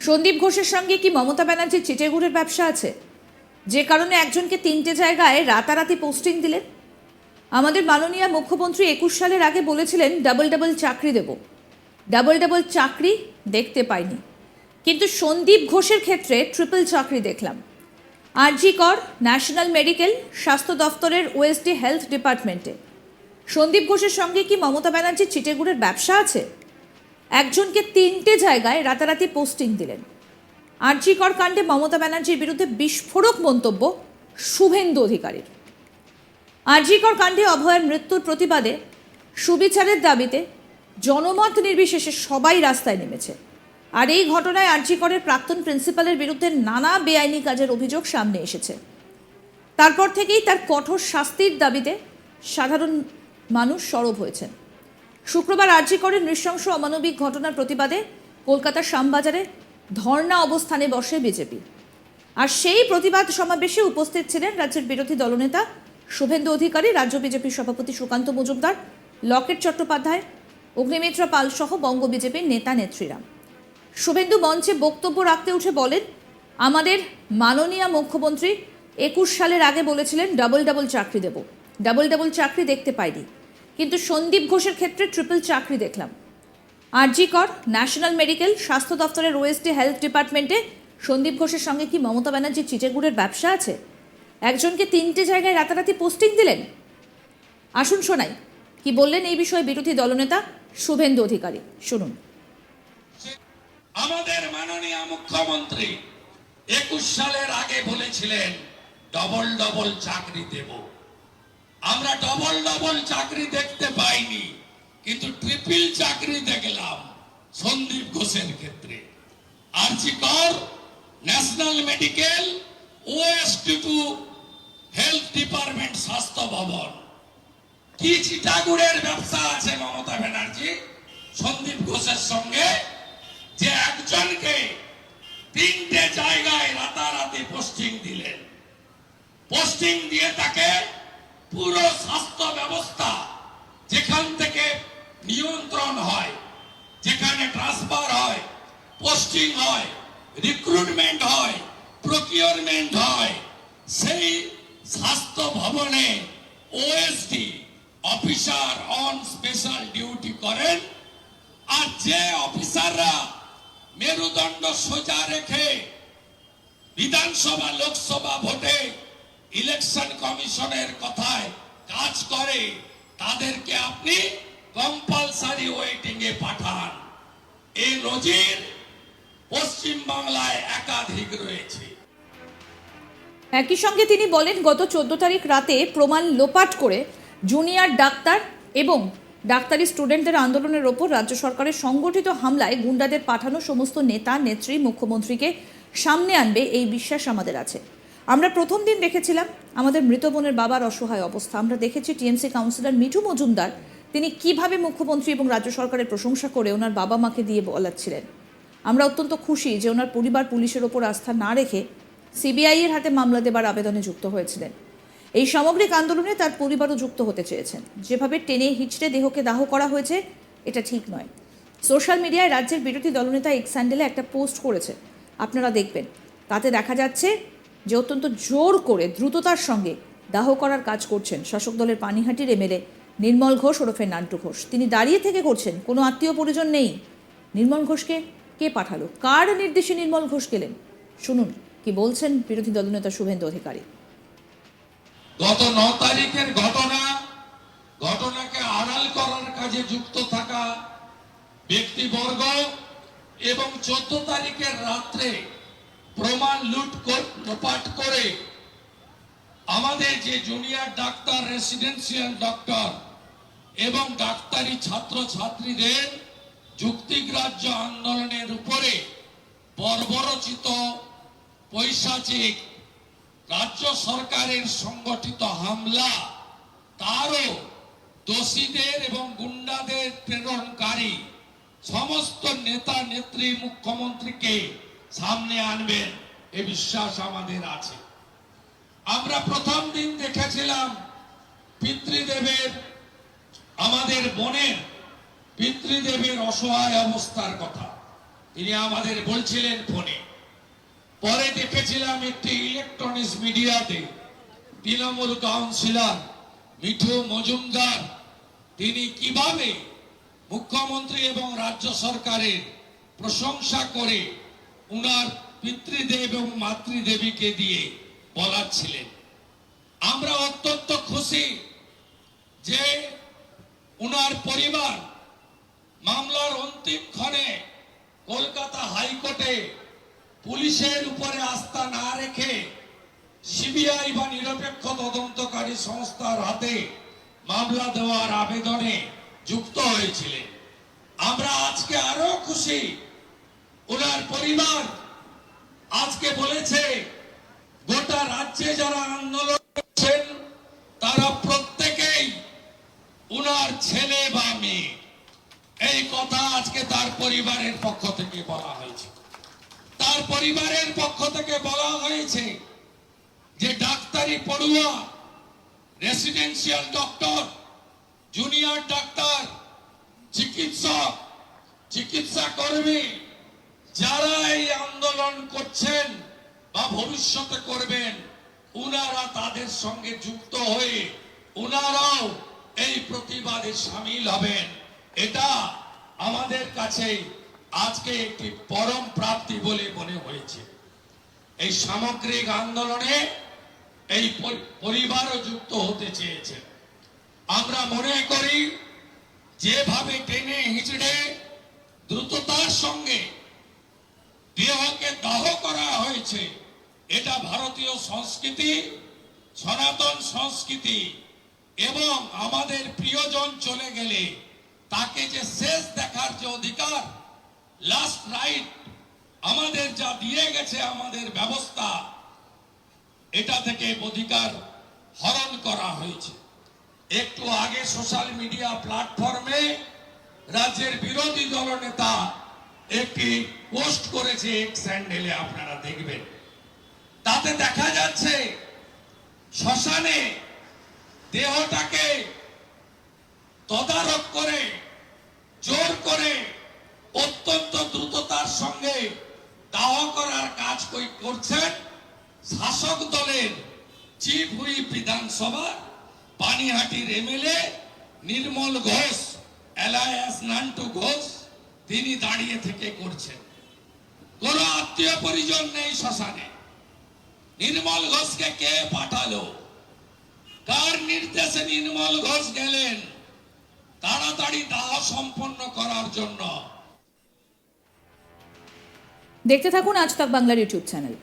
সন্দীপ ঘোষের সঙ্গে কি মমতা ব্যানার্জির চিটেগুড়ের ব্যবসা আছে? যে কারণে একজনকে তিনটে জায়গায় রাতারাতি পোস্টিং দিলেন? আমাদের মাননীয় মুখ্যমন্ত্রী একুশ সালের আগে বলেছিলেন, ডাবল ডাবল চাকরি দেব। ডাবল ডাবল চাকরি দেখতে পাইনি। কিন্তু সন্দীপ ঘোষের ক্ষেত্রে ট্রিপল চাকরি দেখলাম। আরজি কর, ন্যাশনাল মেডিকেল, স্বাস্থ্য দফতরের ওএসডি হেলথ ডিপার্টমেন্টে। সন্দীপ ঘোষের সঙ্গে কি মমতা ব্যানার্জির চিটেগুড়ের ব্যবসা আছে? একজনকে তিনটে জায়গায় রাতারাতি পোস্টিং দিলেন। আর্যিকর কাণ্ডে মমতা ব্যানার্জির বিরুদ্ধে বিস্ফোরক মন্তব্য শুভেন্দু অধিকারীর। আর্যিকর কাণ্ডে অভয়ের মৃত্যুর প্রতিবাদে সুবিচারের দাবিতে জনমত নির্বিশেষে সবাই রাস্তায় নেমেছে। আর এই ঘটনায় আর্যিকরের প্রাক্তন প্রিন্সিপালের বিরুদ্ধে নানা বেআইনি কাজের অভিযোগ সামনে এসেছে। তারপর থেকেই তার কঠোর শাস্তির দাবিতে সাধারণ মানুষ সরব হয়েছেন। শুক্রবার আর্যিকরের নৃশংস অমানবিক ঘটনার প্রতিবাদে কলকাতার শ্যামবাজারে ধর্ণা অবস্থানে বসে বিজেপি। আর সেই প্রতিবাদ সমাবেশে উপস্থিত ছিলেন রাজ্যের বিরোধী দলনেতা, শুভেন্দু অধিকারী, রাজ্য বিজেপির সভাপতি সুকান্ত মজুমদার, লকেট চট্টোপাধ্যায়, অগ্নিমিত্রা পাল সহ বঙ্গ বিজেপির নেতা নেত্রীরা। শুভেন্দু মঞ্চে বক্তব্য রাখতে উঠে বলেন, আমাদের মাননীয় মুখ্যমন্ত্রী একুশ সালের আগে বলেছিলেন, ডাবল ডাবল চাকরি দেব। ডাবল ডাবল চাকরি দেখতে পাইনি। কিন্তু সন্দীপ ঘোষের ক্ষেত্রে ট্রিপল চাকরি দেখলাম। আরজি কর ন্যাশনাল মেডিকেল স্বাস্থ্য দপ্তরের ওএসডি হেলথ ডিপার্টমেন্টে সন্দীপ ঘোষের সঙ্গে কি মমতা ব্যানার্জির চিটেগুড়ের ব্যবসা আছে? একজনকে তিনটে জায়গায় রাতারাতি পোস্টিং দিলেন? আসুন শোনাই, কি বললেন এই বিষয়ে বিরোধী দলনেতা শুভেন্দু অধিকারী? শুনুন। আমাদের মাননীয় মুখ্যমন্ত্রী একুশ সালের আগে বলেছিলেন ডবল ডবল চাকরি দেব। আমরা ডবল ডবল চাকরি দেখতে পাইনি, কিন্তু ট্রিপল চাকরি দেখলাম সন্দীপ ঘোষের ক্ষেত্রে। RG Kar, national medical OST to health department স্বাস্থ্য ভবন। কি চিটাগুড়ের ব্যবসা আছে মমতা ব্যানার্জি? সন্দীপ ঘোষের সঙ্গে যে একজনকে তিনটে জায়গায় রাতারাতি পোস্টিং দিলেন। পোস্টিং দিয়ে তাকে পুরো স্বাস্থ্য ব্যবস্থা যেখান থেকে নিয়ন্ত্রণ হয়, যেখানে ট্রান্সফার হয় পোস্টিং হয় রিক্রুটমেন্ট হয় প্রকিউরমেন্ট হয়, সেই স্বাস্থ্য ভবনে OSD officer on special duty করেন আর যে অফিসাররা মেরুদণ্ড সোজা রেখে বিধানসভা, লোকসভা ভোটে ইলেকশন কমিশনের কথায় কাজ করে, তাদেরকে আপনি কম্পালসারি ওয়েটিং এ পাঠান। এই নজির পশ্চিম বাংলায় একাধিক রয়েছে। একই সঙ্গে তিনি বলেন, গত চোদ্দ তারিখ রাতে প্রমাণ লোপাট করে জুনিয়র ডাক্তার এবং ডাক্তারি স্টুডেন্টদের আন্দোলনের ওপর রাজ্য সরকারের সংগঠিত হামলায় গুন্ডাদের পাঠানো সমস্ত নেতা, নেত্রী, মুখ্যমন্ত্রীকে সামনে আনবে, এই বিশ্বাস আমাদের আছে। আমরা প্রথম দিন দেখেছিলাম আমাদের মৃত বোনের বাবার অসহায় অবস্থা। আমরা দেখেছি টিএমসি কাউন্সিলর মিঠু মজুমদার, তিনি কীভাবে মুখ্যমন্ত্রী এবং রাজ্য সরকারের প্রশংসা করে ওনার বাবা মাকে দিয়ে বলাচ্ছিলেন। আমরা অত্যন্ত খুশি যে ওনার পরিবার পুলিশের ওপর আস্থা না রেখে সিবিআই এর হাতে মামলা দেবার আবেদনে যুক্ত হয়েছিলেন। এই সামগ্রিক আন্দোলনে তার পরিবারও যুক্ত হতে চেয়েছেন। যেভাবে টেনে হিচড়ে দেহকে দাহ করা হয়েছে, এটা ঠিক নয়। সোশ্যাল মিডিয়ায় রাজ্যের বিরোধী দলনেতা এক্স স্যান্ডেলে একটা পোস্ট করেছে, আপনারা দেখবেন। তাতে দেখা যাচ্ছে যে অত্যন্ত জোর করে দ্রুততার সঙ্গে দাহ করার কাজ করছেন শাসক দলের পানিহাটির এমএলএ নির্মল ঘোষ ওরফে নান্টু ঘোষ। তিনি দাঁড়িয়ে থেকে করছেন, কোনো আত্মীয় পরিজন নেই। নির্মল ঘোষকে কে পাঠালো? কার নির্দেশে নির্মল ঘোষ গেলেন? শুনুন, কি বলছেন বিরোধী দলনেতা শুভেন্দু অধিকারী। গত ন তারিখের ঘটনা, ঘটনাকে আড়াল করার কাজে যুক্ত থাকা ব্যক্তিবর্গ এবং চোদ্দ তারিখের রাত্রে লোপাট করে আমাদের যে জুনিয়র ডাক্তার রেসিডেন্সিয়াল ডক্টর এবং ডাক্তারি ছাত্র ছাত্রীদের যুক্তিগ্রাহ্য আন্দোলনের উপরে বর্বরচিত পৈশাচিক রাজ্য সরকারের সংগঠিত হামলা, তারও দোষীদের এবং গুন্ডাদের প্রেরণকারী সমস্ত নেতা নেত্রী মুখ্যমন্ত্রীকে সামনে আনবেন। এ বিশ্বাস আমাদের আছে। আমরা প্রথম দিন দেখেছিলাম পিতৃদেবের, আমাদের বনের পিতৃদেবের অসহায় অবস্থার কথা। তিনি আমাদের বলছিলেন ফোনে। পরে দেখেছিলাম একটি ইলেকট্রনিক্স মিডিয়াতে তৃণমূল কাউন্সিলর মিঠু মজুমদার, তিনি কীভাবে মুখ্যমন্ত্রী এবং রাজ্য সরকারের প্রশংসা করে উনার পিতৃদেব এবং মাতৃদেবীকে দিয়ে বলাচ্ছিলেন আমরা অত্যন্ত খুশি যে উনার পরিবার মামলার অন্তিম ক্ষণে কলকাতা হাইকোর্টে পুলিশের উপরে আস্থা না রেখে সিবিআই বা নিরপেক্ষ তদন্তকারী সংস্থার হাতে মামলা দেওয়ার আবেদনে যুক্ত হয়েছিলেন। আমরা আজকে আরও খুশি ওনার পরিবার আজকে বলেছে, গোটা রাজ্যে যারা আন্দোলন করছেন, তারা প্রত্যেকেই উনার ছেলে বা মেয়ে। এই কথা আজকে তার পরিবারের পক্ষ থেকে বলা হয়েছে। তার পরিবারের পক্ষ থেকে বলা হয়েছে যে ডাক্তারি পড়ুয়া রেসিডেন্সিয়াল ডক্টর জুনিয়র ডাক্তার চিকিৎসক, চিকিৎসা কর্মী যারা এই আন্দোলন করছেন বা ভবিষ্যতে করবেন, উনারা তাদের সঙ্গে যুক্ত হয়ে উনারাও এই প্রতিবাদে সামিল হবেন। এটা আমাদের কাছে আজকে একটি পরম প্রাপ্তি বলে মনে হয়েছে। এই সামগ্রিক আন্দোলনে এই পরিবারও যুক্ত হতে চেয়েছে। আমরা মনে করি, যেভাবে টেনে হিচড়ে দ্রুততার সঙ্গে দেহকে দাহ করা হয়েছে। এটা ভারতীয় সংস্কৃতি, সনাতন সংস্কৃতি এবং আমাদের প্রিয়জন চলে গেলে তাকে যে শেষ দেখার যে অধিকার লাস্ট রাইট আমাদের যা দিয়ে গেছে আমাদের ব্যবস্থা, এটা থেকে অধিকার হরণ করা হয়েছে। একটু আগে সোশ্যাল মিডিয়া প্ল্যাটফর্মে রাজ্যের বিরোধী দলনেতা একটি পোস্ট করেছে এক স্যান্ডেলে আপনারা দেখবেন। তাতে দেখা যাচ্ছে, শ্মশানে দেহটাকে তদারক করে, জোর করে অত্যন্ত দ্রুততার সঙ্গে দাহ করার কাজ করছেন শাসক দলের চিফ হুইপ বিধানসভা, পানিহাটির এমএলএ নির্মল ঘোষ এলায়াস নান্টু ঘোষ। তিনি দাঁড়িয়ে থেকে করছেন। কোন আত্মীয় পরিজন নেই শ্মশানে। নির্মল ঘোষকে কে পাঠালো? কার নির্দেশে নির্মল ঘোষ গেলেন? তাড়াতাড়ি দাহ সম্পন্ন করার জন্য। দেখতে থাকুন আজ তাক বাংলার ইউটিউব চ্যানেল।